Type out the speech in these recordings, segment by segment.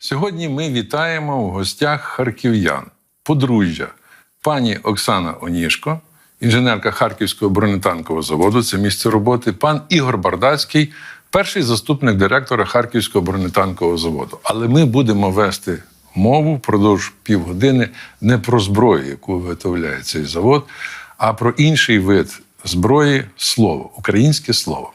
Сьогодні ми вітаємо в гостях харків'ян, подружжя, пані Оксана Онішко, інженерка Харківського бронетанкового заводу, це місце роботи, пан Ігор Бардацький, перший заступник директора Харківського бронетанкового заводу. Але ми будемо вести мову впродовж півгодини не про зброю, яку виготовляє цей завод, а про інший вид зброї слово, українське слово.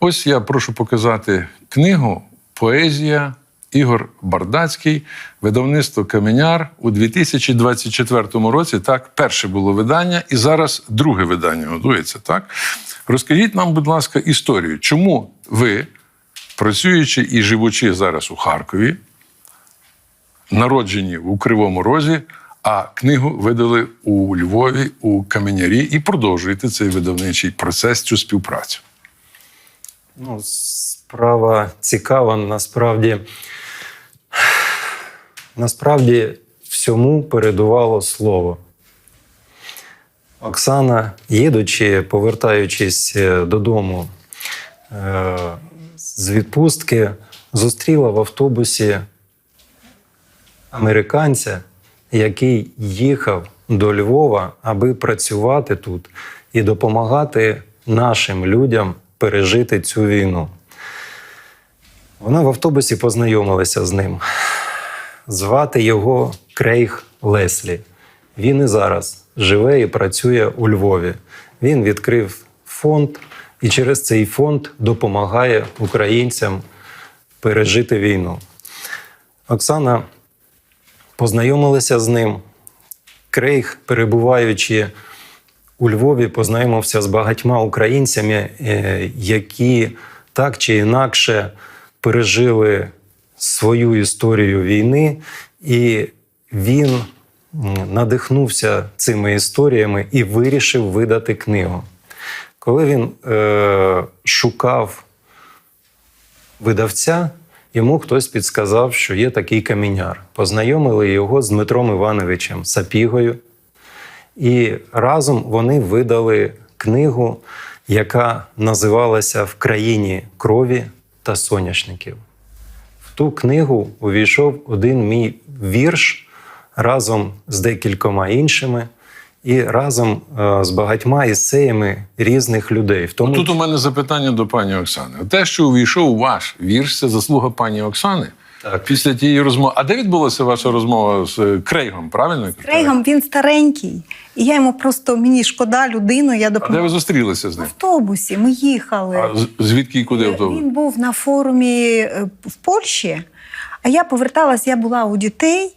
Ось я прошу показати книгу Поезія Ігор Бардацький, видавництво Каменяр у 2024 році. Так, перше було видання, і зараз друге видання готується. Так, розкажіть нам, будь ласка, історію, чому ви, працюючи і живучи зараз у Харкові, народжені у Кривому Розі, а книгу видали у Львові у Каменярі і продовжуєте цей видавничий процес, цю співпрацю. Ну, справа цікава. Насправді, насправді всьому передувало слово. Оксана, їдучи, повертаючись е, додому е, з відпустки, зустріла в автобусі американця, який їхав до Львова, аби працювати тут і допомагати нашим людям пережити цю війну. Вона в автобусі познайомилася з ним. Звати його Крейг Леслі. Він і зараз живе і працює у Львові. Він відкрив фонд і через цей фонд допомагає українцям пережити війну. Оксана познайомилася з ним. Крейг, перебуваючи у Львові, познайомився з багатьма українцями, е, які так чи інакше пережили свою історію війни, і він надихнувся цими історіями і вирішив видати книгу. Коли він е, шукав видавця, йому хтось підсказав, що є такий каміняр. Познайомили його з Дмитром Івановичем Сапігою. І разом вони видали книгу, яка називалася В країні крові та соняшників. В ту книгу увійшов один мій вірш разом з декількома іншими і разом е, з багатьма есеями різних людей. В тому Тут у мене запитання до пані Оксани. Те, що увійшов ваш вірш, це заслуга пані Оксани. Так. Після тієї розмови. А де відбулася ваша розмова з е, Крейгом? Правильно? З? Крейгом він старенький, і я йому просто мені шкода людину. Я А де ви зустрілися з ним? в автобусі. Ми їхали. А звідки і куди автобус? Він був на форумі е, в Польщі, а я поверталась, я була у дітей.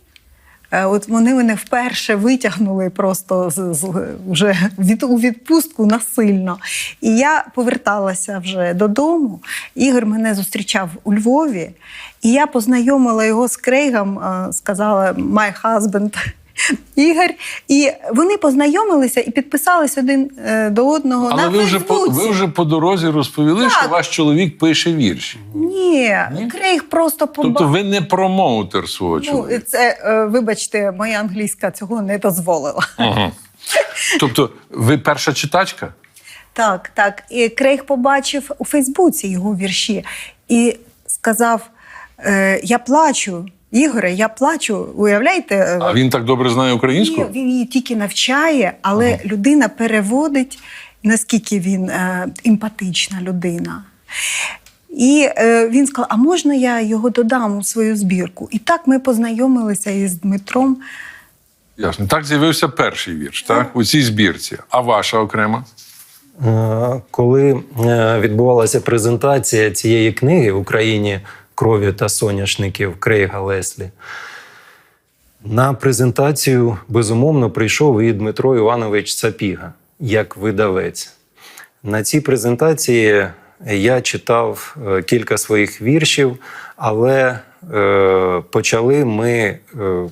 Е, От вони мене вперше витягнули просто з, з вже від у відпустку насильно. І я поверталася вже додому. Ігор мене зустрічав у Львові, і я познайомила його з Крейгом, е, сказала «my husband». Ігор, і вони познайомилися і підписались один е, до одного Але на ви вже, по, ви вже по дорозі розповіли, Так. що ваш чоловік пише вірші. Ні, Ні? Крейг просто побачив. Тобто ви не промоутер свого Ну, це, е, вибачте, моя англійська цього не дозволила. Ага. Тобто, ви перша читачка? Так, так. І Крейг побачив у Фейсбуці його вірші і сказав: е, Я плачу, Ігоре, я плачу. Уявляєте? е, А він так добре знає українську? Ні, він її тільки навчає, але людина переводить, наскільки він е, емпатична людина. І е, він сказав: а можна я його додам у свою збірку? І так ми познайомилися із Дмитром. Ясно. Так з'явився перший вірш, так? У цій збірці. А ваша окрема? Е, Коли е, відбувалася презентація цієї книги в Україні крові та соняшників Крейга Леслі, на презентацію безумовно прийшов і Дмитро Іванович Сапіга як видавець. На цій презентації я читав е, кілька своїх віршів, але е, почали ми. Е,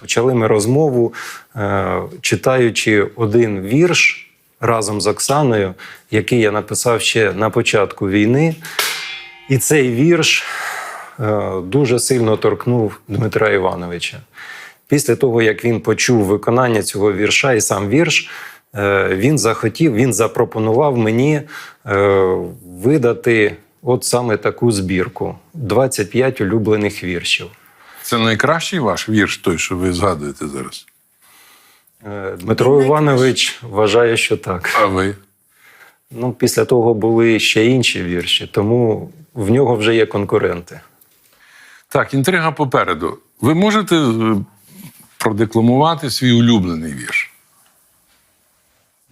Почали ми розмову, е, читаючи один вірш разом з Оксаною, який я написав ще на початку війни. І цей вірш е, дуже сильно торкнув Дмитра Івановича. Після того, як він почув виконання цього вірша і сам вірш, е, він захотів, він запропонував мені е, видати от саме таку збірку: 25 улюблених віршів. Це найкращий ваш вірш, той, що ви згадуєте зараз. Дмитро Іванович вважає, що так. А ви? Ну, після того були ще інші вірші, тому в нього вже є конкуренти. Так, інтрига попереду. Ви можете е, продекламувати свій улюблений вірш?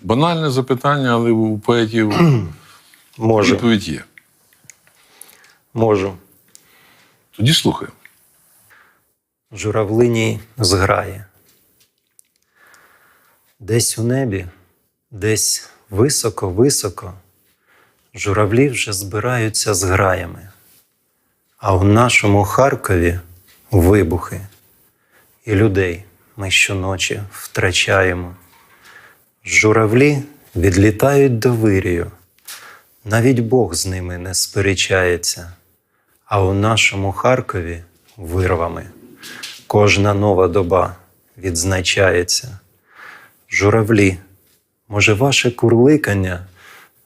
Банальне запитання, але у поетів Можу, відповідь є. можу. Тоді слухаю. журавлиній зграє. Десь у небі, десь високо-високо, журавлі вже збираються з граями, а у нашому Харкові вибухи, і людей ми щоночі втрачаємо. Журавлі відлітають до вирію, навіть Бог з ними не сперечається, а у нашому Харкові вирвами. Кожна нова доба відзначається. Журавлі, може, ваше курликання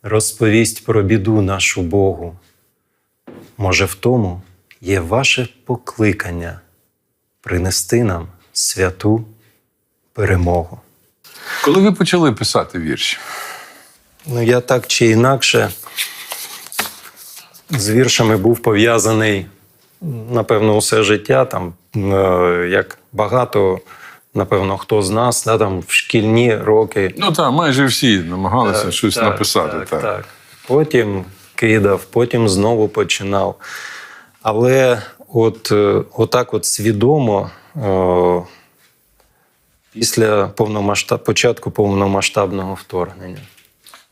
розповість про біду нашу Богу. Може, в тому є ваше покликання принести нам святу перемогу. Коли ви почали писати вірші? Ну, я так чи інакше з віршами був пов'язаний, напевно, усе життя. Там, е, як багато, напевно, хто з нас, да, там, в шкільні роки. Ну так, майже всі намагалися щось Так, написати. Так, Так, так. Потім кидав, потім знову починав. Але от, е, отак от свідомо е, після повномасштаб... початку повномасштабного вторгнення.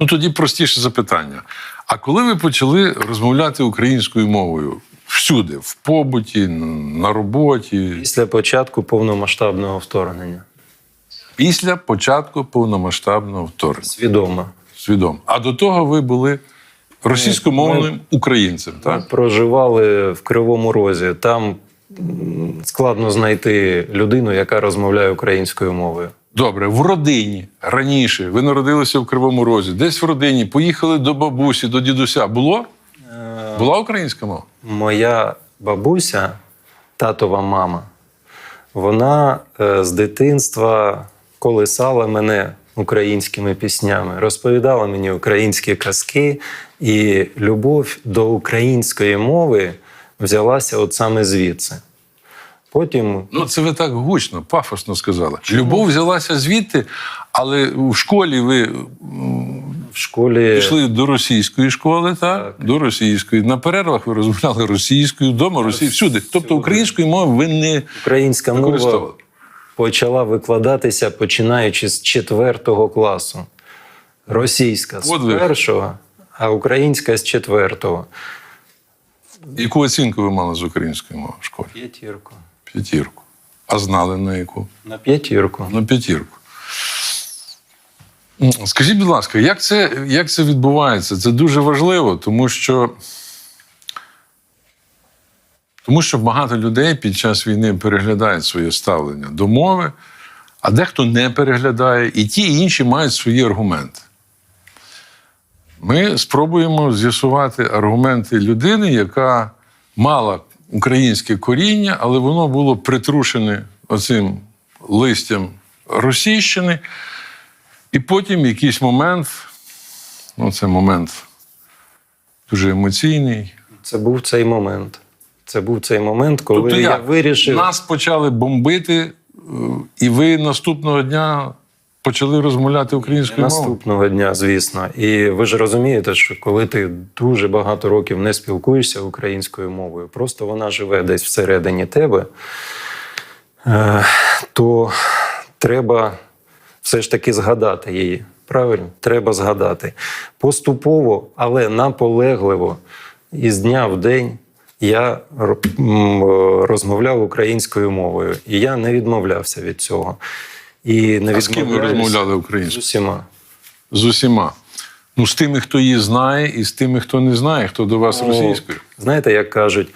Ну тоді простіше запитання. А коли ви почали розмовляти українською мовою всюди, в побуті, на роботі, Після початку повномасштабного вторгнення. після початку повномасштабного вторгнення? Свідомо. Свідомо. А до того ви були російськомовним українцем, Ми так? проживали в Кривому Розі. Там складно знайти людину, яка розмовляє українською мовою. Добре, в родині раніше ви народилися в Кривому Розі, десь в родині, поїхали до бабусі, до дідуся. Було? Була українська мова? Моя бабуся, татова мама, вона е, з дитинства колисала мене українськими піснями, розповідала мені українські казки, і любов до української мови взялася от саме звідси. Потім Ну, це ви так гучно, пафосно сказали. Любов взялася звідти, але в школі ви в школі пішли до російської школи, так? Так. До російської. На перервах ви розмовляли російською, вдома російською, всюди. Тобто української мови ви не українська мова почала викладатися починаючи з четвертого класу. Російська з От ви. першого, а українська з четвертого. Яку оцінку ви мали з української мови в школі? П'ятірку. П'ятірку. А знали на яку? На п'ятірку. На п'ятірку. Скажіть, будь ласка, як це, як це відбувається? Це дуже важливо, тому що, тому що багато людей під час війни переглядають своє ставлення до мови, а дехто не переглядає, і ті, і інші мають свої аргументи. Ми спробуємо з'ясувати аргументи людини, яка мала українське коріння, але воно було притрушене оцим листям російщини. І потім якийсь момент, ну це момент дуже емоційний. Це був цей момент. Це був цей момент, коли тобто я як? вирішив. Нас почали бомбити, е, і ви наступного дня почали розмовляти українською мовою. Наступного дня, звісно. І ви ж розумієте, що коли ти дуже багато років не спілкуєшся українською мовою, просто вона живе десь всередині тебе, е, то треба все ж таки згадати її. Правильно? Треба згадати. Поступово, але наполегливо, із дня в день я е, розмовляв українською мовою, і я не відмовлявся від цього. І не А з ким ви розмовляли з усіма. З усіма. Ну, з тими, хто її знає, і з тими, хто не знає, хто до вас Ну, російською. Знаєте, як кажуть,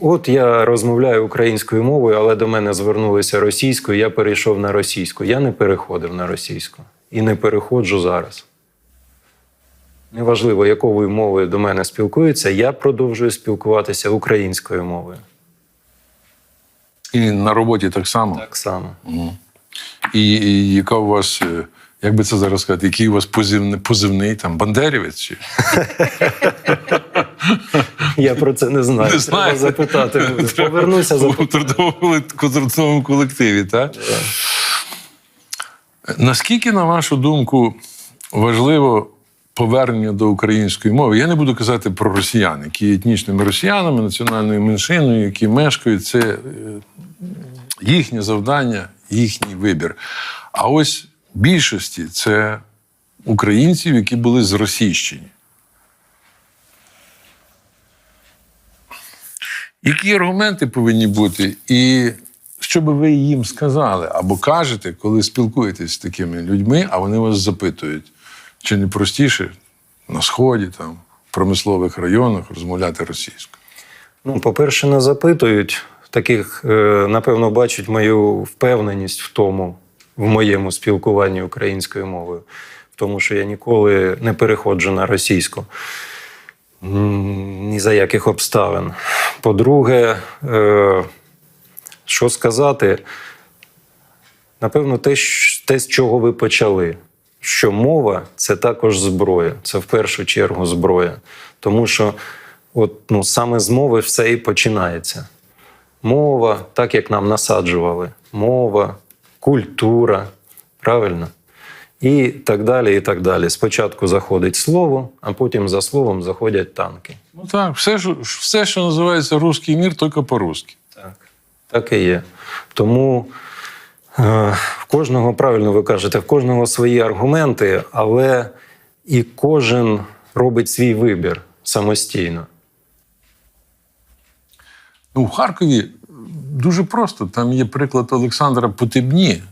от я розмовляю українською мовою, але до мене звернулися російською, я перейшов на російську. Я не переходив на російську і не переходжу зараз. Неважливо, якою мовою до мене спілкуються, я продовжую спілкуватися українською мовою. І на роботі так само. Так само. І, і яка у вас, е, як би це зараз сказати, який у вас позивний, позивний там бандерівець? Чи? Я про це не знаю. Не Треба запитати. буду. Треба Повернуся за у трудовому, колективі, так? Наскільки, на вашу думку, важливо повернення до української мови? Я не буду казати про росіян, які є етнічними росіянами, національною меншиною, які мешкають, це е, їхнє завдання, їхній вибір. А ось більшості це українців, які були зросійщені. Які аргументи повинні бути, і що би ви їм сказали або кажете, коли спілкуєтесь з такими людьми, а вони вас запитують, чи не простіше на сході, там, в промислових районах розмовляти російською? Ну, по-перше, не запитують. Таких, е, напевно, бачать мою впевненість в тому, в моєму спілкуванні українською мовою, тому, що я ніколи не переходжу на російську. Ні за яких обставин. По-друге, е, що сказати, напевно, те, те, з чого ви почали. Що мова це також зброя, це в першу чергу зброя. Тому що от, ну, саме з мови все і починається. Мова, так як нам насаджували, мова, культура, правильно? І так далі, і так далі. Спочатку заходить слово, а потім за словом заходять танки. Ну так, все, що, все, що називається русський мір, тільки по-русски. Так, так і є. Тому е, в кожного, правильно ви кажете, в кожного свої аргументи, але і кожен робить свій вибір самостійно. Ну, в Харкові дуже просто. Там є приклад Олександра Потебні, е,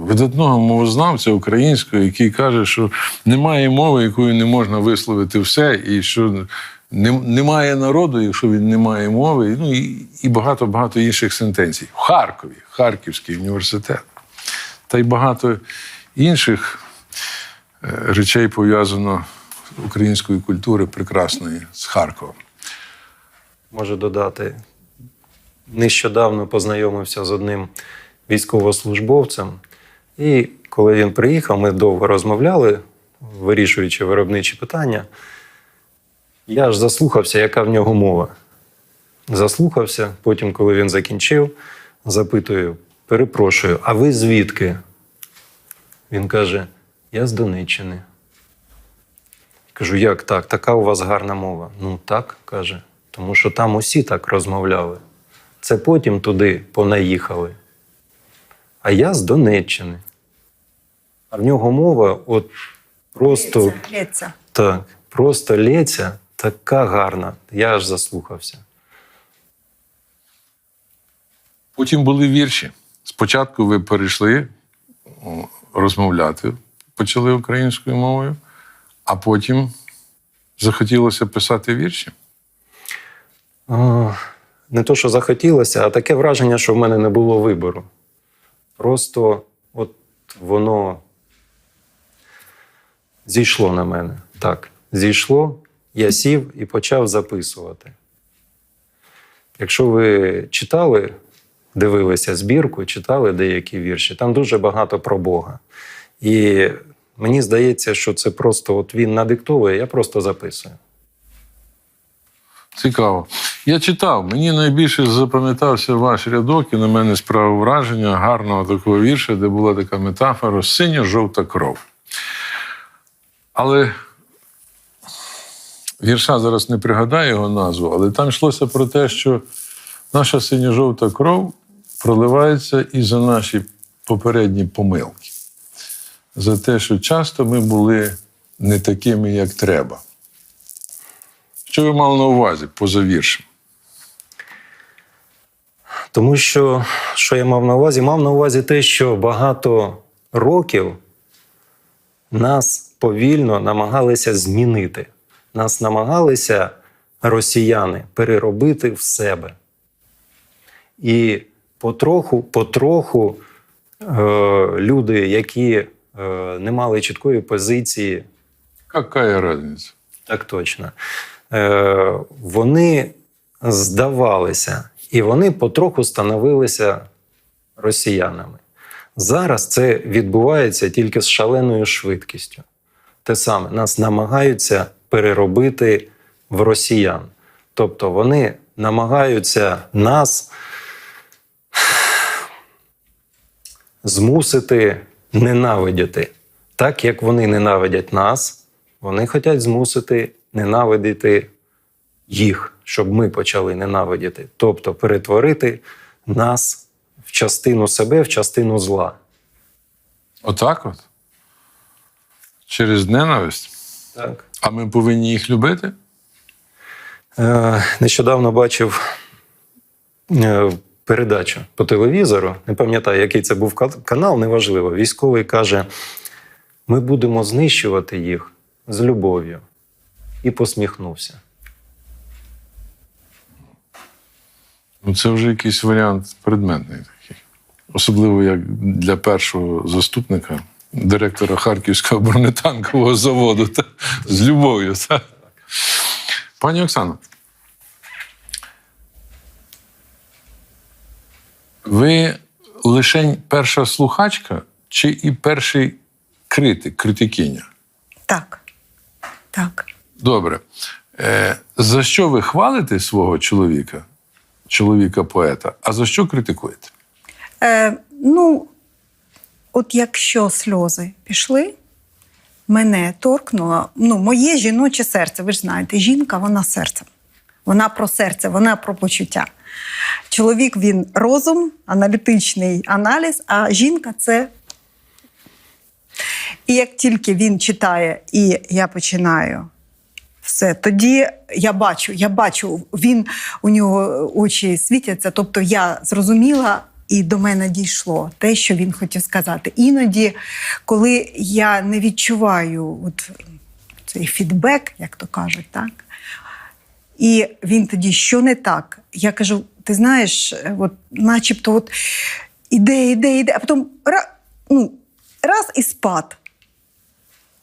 видатного мовознавця українського, який каже, що немає мови, якою не можна висловити все, і що немає народу, якщо він не має мови, ну і, багато-багато інших сентенцій. В Харкові, Харківський університет. Та й багато інших е, речей пов'язано українською культурою прекрасної з Харковом. Можу додати. Нещодавно познайомився з одним військовослужбовцем, і коли він приїхав, ми довго розмовляли, вирішуючи виробничі питання. Я аж заслухався, яка в нього мова. Заслухався, потім, коли він закінчив, запитую: перепрошую, а ви звідки? Він каже: Я з Донеччини. Кажу, як так? Така у вас гарна мова. Ну так, каже. Тому що там усі так розмовляли. Це потім туди понаїхали. А я з Донеччини. А в нього мова от просто Лється, лється. так, просто лється, така гарна. Я аж заслухався. Потім були вірші. Спочатку ви перейшли розмовляти, почали українською мовою, а потім захотілося писати вірші. А, Не то, що захотілося, а таке враження, що в мене не було вибору. Просто от воно зійшло на мене. Так, зійшло, я сів і почав записувати. Якщо ви читали, дивилися збірку, читали деякі вірші, там дуже багато про Бога. І мені здається, що це просто от він надиктовує, я просто записую. Цікаво. Я читав, мені найбільше запам'ятався ваш рядок, і на мене справив враження гарного такого вірша, де була така метафора синьо-жовта кров. Але вірша зараз не пригадаю його назву, але там йшлося про те, що наша синьо-жовта кров проливається і за наші попередні помилки, за те, що часто ми були не такими, як треба. Що ви мали на увазі поза віршем? Тому що, що я мав на увазі? Мав на увазі те, що багато років нас повільно намагалися змінити. Нас намагалися росіяни переробити в себе. І потроху, потроху е, люди, які е, не мали чіткої позиції Какая разниця? Так точно. Е, вони здавалися, і вони потроху становилися росіянами. Зараз це відбувається тільки з шаленою швидкістю. Те саме нас намагаються переробити в росіян. Тобто вони намагаються нас змусити ненавидіти. Так як вони ненавидять нас, вони хочуть змусити ненавидіти їх, щоб ми почали ненавидіти. Тобто перетворити нас в частину себе, в частину зла. Отак от? Через ненависть? Так. А ми повинні їх любити? Е, нещодавно бачив е, передачу по телевізору. Не пам'ятаю, який це був канал, неважливо. Військовий каже: ми будемо знищувати їх з любов'ю. І посміхнувся. Ну, це вже якийсь варіант предметний такий. Особливо як для першого заступника, директора Харківського бронетанкового заводу. Та, з любов'ю. Пані Оксано, ви лишень перша слухачка чи і перший критик, критикиня? Так. Так. Добре. Е, за що ви хвалите свого чоловіка, чоловіка-поета, а за що критикуєте? Е, ну, от якщо сльози пішли, мене торкнуло ну, моє жіноче серце. Ви ж знаєте, жінка вона серцем. Вона про серце, вона про почуття. Чоловік він розум, аналітичний аналіз, а жінка це. І як тільки він читає, і я починаю все, тоді я бачу, я бачу, він у нього очі світяться. Тобто я зрозуміла. І до мене дійшло те, що він хотів сказати. Іноді, коли я не відчуваю от цей фідбек, як то кажуть, так? І він тоді, що не так? Я кажу: ти знаєш, от, начебто, от іде, іде, іде, а потім ну, раз і спад.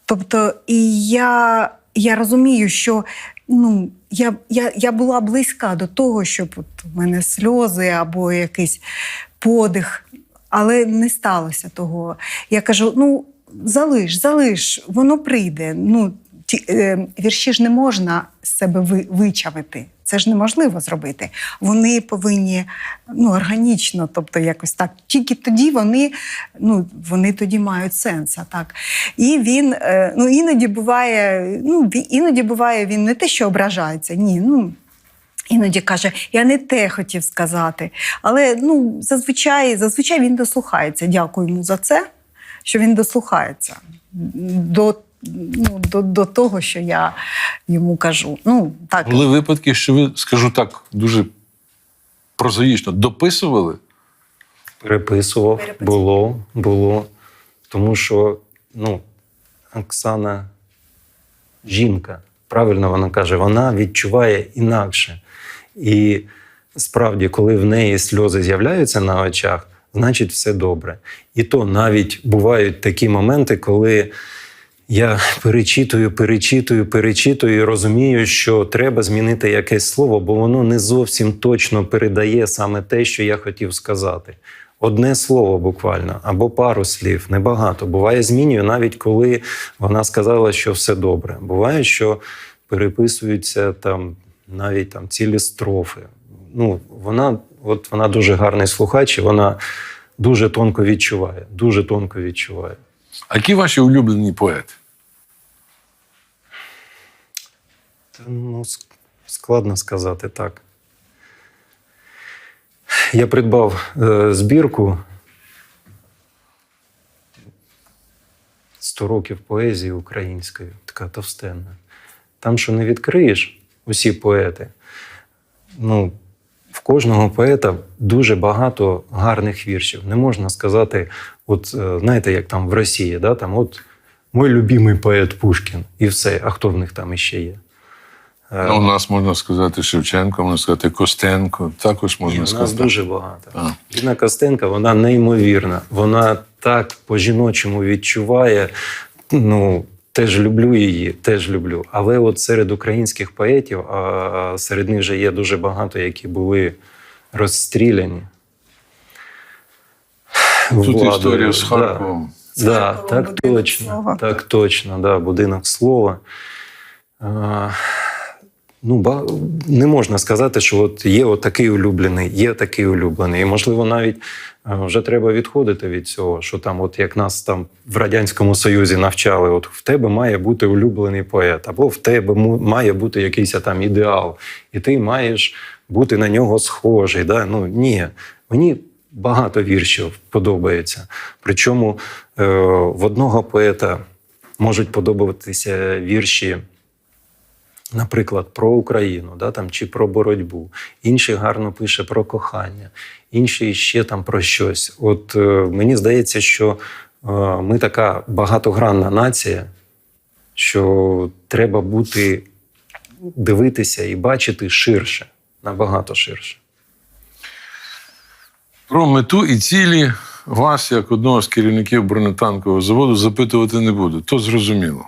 Тобто, і я, я розумію, що ну, я, я, я була близька до того, щоб от у мене сльози або якийсь подих, але не сталося того. Я кажу: ну, залиш, залиш, воно прийде. Ну, ті, е, вірші ж не можна з себе ви, вичавити. Це ж неможливо зробити. Вони повинні ну, органічно, тобто якось так. Тільки тоді вони, ну, вони тоді мають сенс. а Так. І він е, ну, іноді буває, ну, іноді буває, він не те, що ображається, ні. ну, Іноді каже, я не те хотів сказати. Але ну, зазвичай, зазвичай він дослухається. Дякую йому за це, що він дослухається до, ну, до, до того, що я йому кажу. Ну, так. Були випадки, що ви, скажу так, дуже прозаїчно дописували. Переписував, Переписував. було, було. Тому що ну, Оксана жінка, правильно вона каже, вона відчуває інакше. І справді, коли в неї сльози з'являються на очах, значить все добре. І то навіть бувають такі моменти, коли я перечитую, перечитую, перечитую і розумію, що треба змінити якесь слово, бо воно не зовсім точно передає саме те, що я хотів сказати. Одне слово буквально, або пару слів, небагато. Буває, змінюю, навіть коли вона сказала, що все добре. Буває, що переписуються там навіть там цілі строфи. Ну, вона, от вона дуже гарний слухач, і вона дуже тонко відчуває, дуже тонко відчуває. А які ваші улюблені поети? Та, ну, складно сказати так. Я придбав е, збірку 100 років поезії української, така товстенна. Там, що не відкриєш, усі поети. Ну, в кожного поета дуже багато гарних віршів. Не можна сказати, от е, знаєте, як там в Росії, да, там от мой любимий поет Пушкін, і все. А хто в них там іще є? Е, Ну, у нас можна сказати Шевченко, можна сказати Костенко, також можна Ні, у нас дуже багато. А. Ліна Костенка, вона неймовірна. Вона так по-жіночому відчуває. Ну, теж люблю її, теж люблю. Але от серед українських поетів, а серед них вже є дуже багато, які були розстріляні. Тут Владою, історія з. Харковом. Да, Харкова, так точно. Так точно, да, будинок слова. А, ну, не можна сказати, що от є от такий улюблений, є такий улюблений. І, можливо, навіть вже треба відходити від цього, що там, от як нас там в Радянському Союзі навчали, от в тебе має бути улюблений поет, або в тебе має бути якийсь там ідеал, і ти маєш бути на нього схожий. Да? Ну, ні, мені багато віршів подобається. Причому е, в одного поета можуть подобатися вірші, наприклад, про Україну, да, там, чи про боротьбу. Інший гарно пише про кохання, інший ще там про щось. От е, мені здається, що е, ми така багатогранна нація, що треба бути, дивитися і бачити ширше, набагато ширше. Про мету і цілі вас, як одного з керівників бронетанкового заводу, запитувати не буду. То зрозуміло.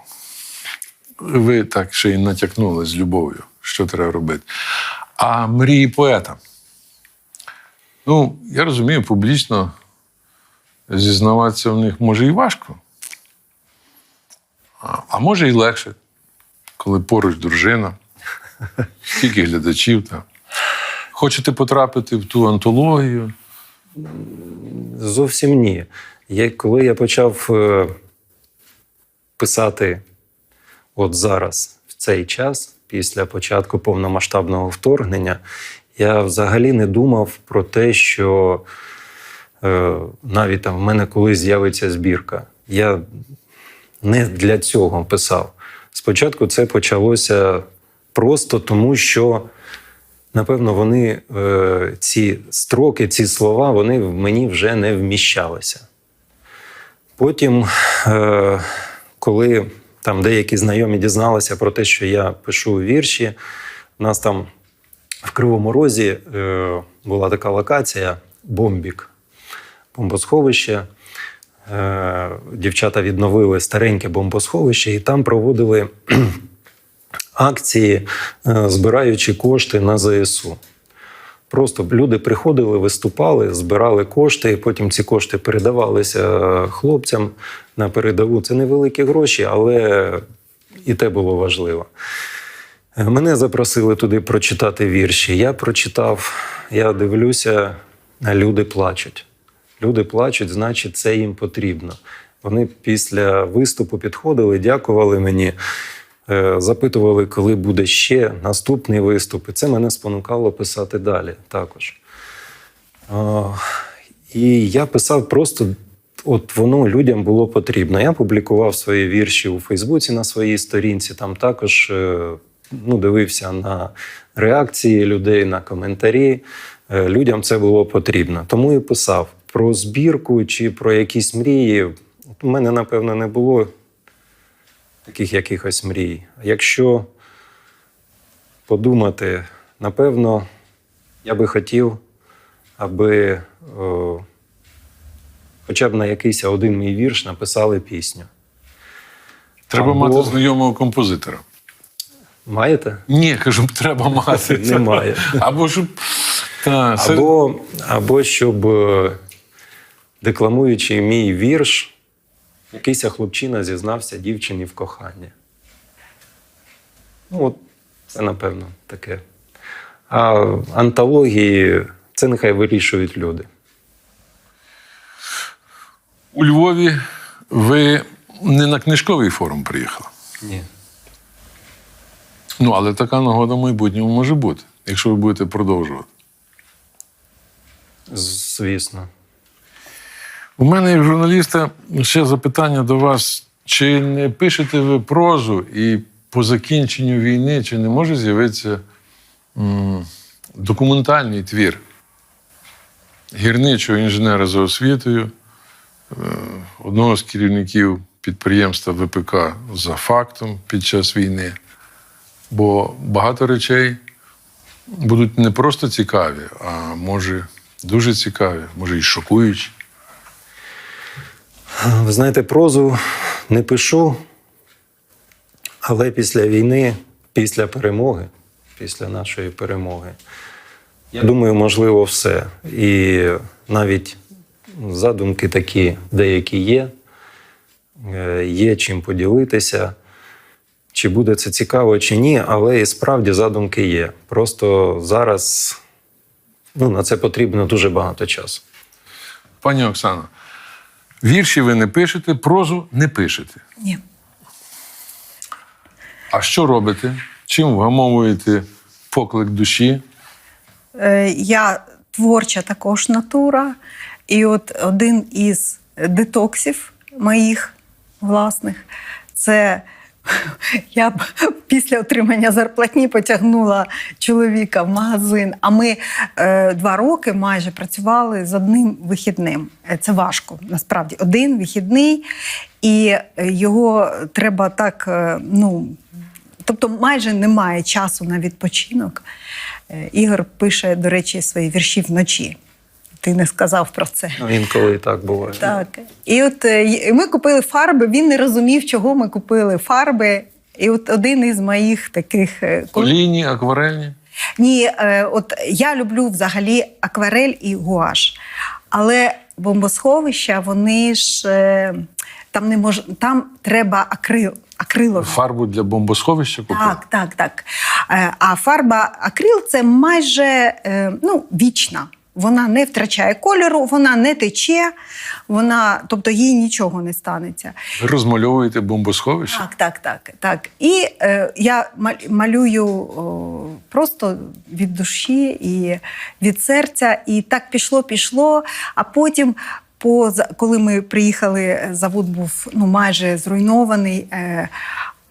Ви так ще й натякнули з любов'ю, що треба робити. А мрії поета. Ну, я розумію, публічно зізнаватися в них може і важко. А, може і легше, коли поруч дружина, скільки глядачів там. Хочете потрапити в ту антологію? Зовсім ні. Я, коли я почав е, писати от зараз, в цей час, після початку повномасштабного вторгнення, я взагалі не думав про те, що е, навіть там в мене колись з'явиться збірка. Я не для цього писав. Спочатку це почалося просто тому, що напевно, вони е, ці строки, ці слова, вони в мені вже не вміщалися. Потім, е, коли там деякі знайомі дізналися про те, що я пишу вірші, у нас там в Кривому Розі е, була така локація Бомбік, бомбосховище. Е, дівчата відновили стареньке бомбосховище і там проводили акції, е, збираючи кошти на ЗСУ. Просто люди приходили, виступали, збирали кошти, і потім ці кошти передавалися хлопцям на передову. Це невеликі гроші, але і те було важливо. Мене запросили туди прочитати вірші. Я прочитав, я дивлюся, люди плачуть. Люди плачуть, значить, це їм потрібно. Вони після виступу підходили, дякували мені, запитували, коли буде ще наступний виступ. І це мене спонукало писати далі також. І я писав просто, от воно людям було потрібно. Я публікував свої вірші у Фейсбуці на своїй сторінці. Там також е, ну, дивився на реакції людей, на коментарі. Е, Людям це було потрібно. Тому і писав про збірку чи про якісь мрії. У мене, напевно, не було таких якихось мрій. Якщо подумати, напевно, я би хотів, аби о, хоча б на якийсь один мій вірш написали пісню. Треба Або- мати знайомого композитора. Маєте? Ні, кажу, треба мати. Немає. Або щоб. Та, це- Або, або щоб, е, декламуючи мій вірш, якийсь хлопчина зізнався дівчині в коханні. Ну, от це, напевно, таке. А антології це нехай вирішують люди. У Львові ви не на книжковий форум приїхали. Ні. Ну, але така нагода в майбутньому може бути, якщо ви будете продовжувати. Звісно. У мене, як журналіста, ще запитання до вас: чи не пишете ви прозу і по закінченню війни, чи не може з'явитися документальний твір гірничого інженера за освітою, е, одного з керівників підприємства ВПК за фактом під час війни? Бо багато речей будуть не просто цікаві, а може дуже цікаві, може і шокуючі. Ви знаєте, прозу не пишу, Але після війни, після перемоги, після нашої перемоги, я думаю, можливо, все. І навіть задумки такі деякі є, Е, є чим поділитися. Чи буде це цікаво, чи ні, але і справді задумки є. Просто зараз ну, на це потрібно дуже багато часу. Пані Оксано, вірші ви не пишете, прозу не пишете. Ні. А що робите? Чим вгамовуєте поклик душі? Е, Я творча також натура. І от один із детоксів моїх власних це я після отримання зарплатні потягнула чоловіка в магазин. А ми е, два роки майже працювали з одним вихідним. Е, Це важко, насправді. Один вихідний, і е, його треба так, е, ну. Тобто майже немає часу на відпочинок. Е, Ігор пише, до речі, свої вірші вночі. Ти не сказав про це. Ну, інколи і так буває. Так. І от й- ми купили фарби, він не розумів, чого ми купили фарби. І от один із моїх таких е, акварельні? ні, е, от я люблю взагалі акварель і гуаш. Але бомбосховища, вони ж е, там не мож... там треба акрил, акрилові. Фарбу для бомбосховища купили? Так, так, так. А фарба акрил це майже ну, вічна. Вона не втрачає кольору, вона не тече, вона, тобто їй нічого не станеться. Ви розмальовуєте бомбосховище? Так, так, так. так. І е, я малюю о, просто від душі і від серця. І так пішло, пішло. А потім, по, коли ми приїхали, завод був ну, майже зруйнований. Е,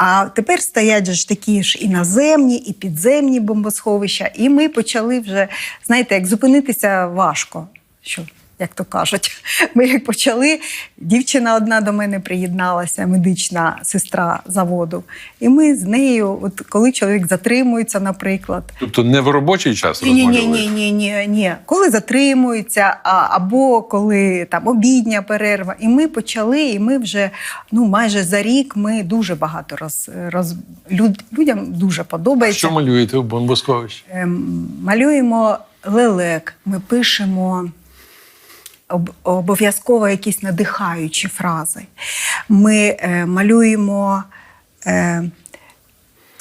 а тепер стоять ж такі ж і наземні, і підземні бомбосховища. І ми почали вже, знаєте, як зупинитися важко. Що як то кажуть. Ми як почали, дівчина одна до мене приєдналася, медична сестра заводу. І ми з нею, от коли чоловік затримується, наприклад. Тобто не в робочий час Ні, ні, ні, ні, ні, ні. Коли затримуються, а, або коли там обідня перерва. І ми почали, і ми вже ну майже за рік ми дуже багато роз, роз люд, людям дуже подобається. Що малюєте в бомбосховищі? Ем, малюємо лелек, ми пишемо обов'язково якісь надихаючі фрази. Ми е, малюємо е,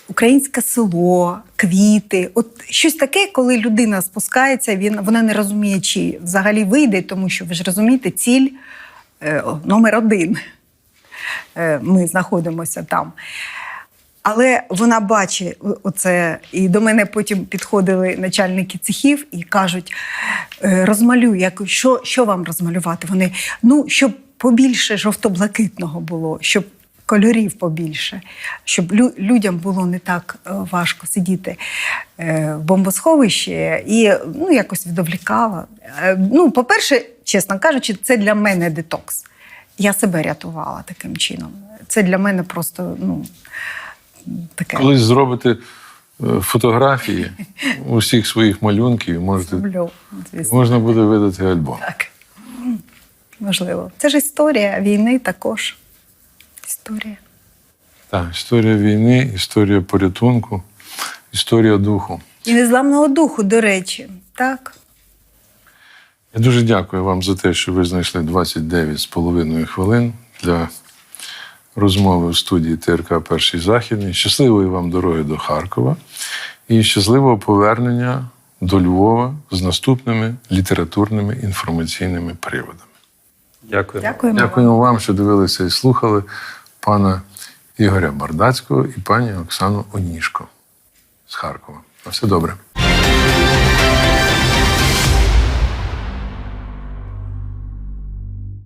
українське село, квіти. От щось таке, коли людина спускається, він, вона не розуміє, чи взагалі вийде, тому що ви ж розумієте, ціль е, номер один. Ми знаходимося там. Але вона бачить оце, і до мене потім підходили начальники цехів і кажуть: «Е, розмалюй, як, що, що вам розмалювати? Вони ну, щоб побільше жовто-блакитного було, щоб кольорів побільше, щоб лю- людям було не так е, важко сидіти е, в бомбосховищі і ну, якось відволікала. Е, Ну, по-перше, чесно кажучи, це для мене детокс. Я себе рятувала таким чином. Це для мене просто ну, таке. Колись зробите е, фотографії усіх своїх малюнків, можете, Люблю, можна буде видати альбом. Так. Можливо. Це ж історія війни також. Історія. Так, історія війни, історія порятунку, історія духу. І незламного духу, до речі. Так. Я дуже дякую вам за те, що ви знайшли 29 з половиною хвилин для розмови в студії ТРК Перший Західний. Щасливої вам дороги до Харкова і щасливого повернення до Львова з наступними літературними інформаційними приводами. Дякую. Дякуємо. Дякуємо вам, що дивилися і слухали пана Ігоря Бардацького і пані Оксану Онішко з Харкова. На все добре.